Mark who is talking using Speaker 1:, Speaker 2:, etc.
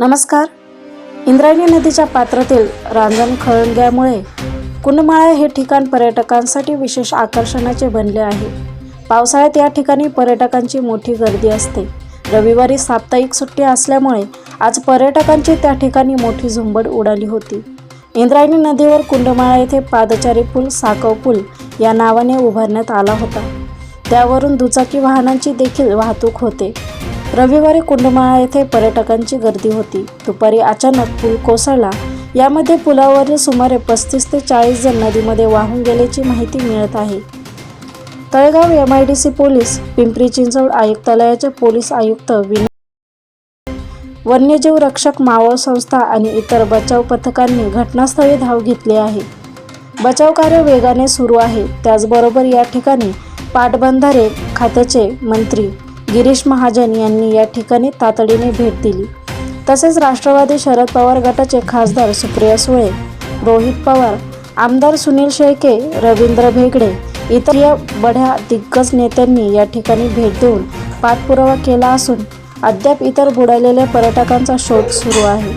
Speaker 1: नमस्कार. इंद्रायणी नदीच्या पात्रातील रांजण खळग्यामुळे कुंडमाळा हे ठिकाण पर्यटकांसाठी विशेष आकर्षणाचे बनले आहे. पावसाळ्यात या ठिकाणी पर्यटकांची मोठी गर्दी असते. रविवारी साप्ताहिक सुट्टी असल्यामुळे आज पर्यटकांची त्या ठिकाणी मोठी झुंबड उडाली होती. इंद्रायणी नदीवर कुंडमाळा येथे पादचारी पूल साकव पूल या नावाने उभारण्यात आला होता. त्यावरून दुचाकी वाहनांची देखील वाहतूक होते. रविवारी कुंडमाळा येथे पर्यटकांची गर्दी होती. दुपारी अचानक पूल कोसळला. यामध्ये पुलावरील सुमारे पस्तीस ते चाळीस जण नदीमध्ये वाहून गेल्याची माहिती मिळत आहे. Talegaon M I D C police Pimpri Chinchwad आयुक्तालयाचे police आयुक्त विनय वन्यजीव रक्षक मावळ संस्था आणि इतर बचाव पथकांनी घटनास्थळी धाव घेतली आहे. बचाव कार्य वेगाने सुरू आहे. त्याचबरोबर या ठिकाणी पाटबंधारे खात्याचे मंत्री गिरीश महाजन यांनी या ठिकाणी तातडीने भेट दिली. तसेच राष्ट्रवादी शरद पवार गटाचे खासदार सुप्रिया सुळे रोहित पवार आमदार सुनील शेळके रवींद्र भेगडे इतर या बड्या दिग्गज नेत्यांनी या ठिकाणी भेट देऊन पाठपुरावा केला असून अद्याप इतर बुडालेल्या पर्यटकांचा शोध सुरू आहे.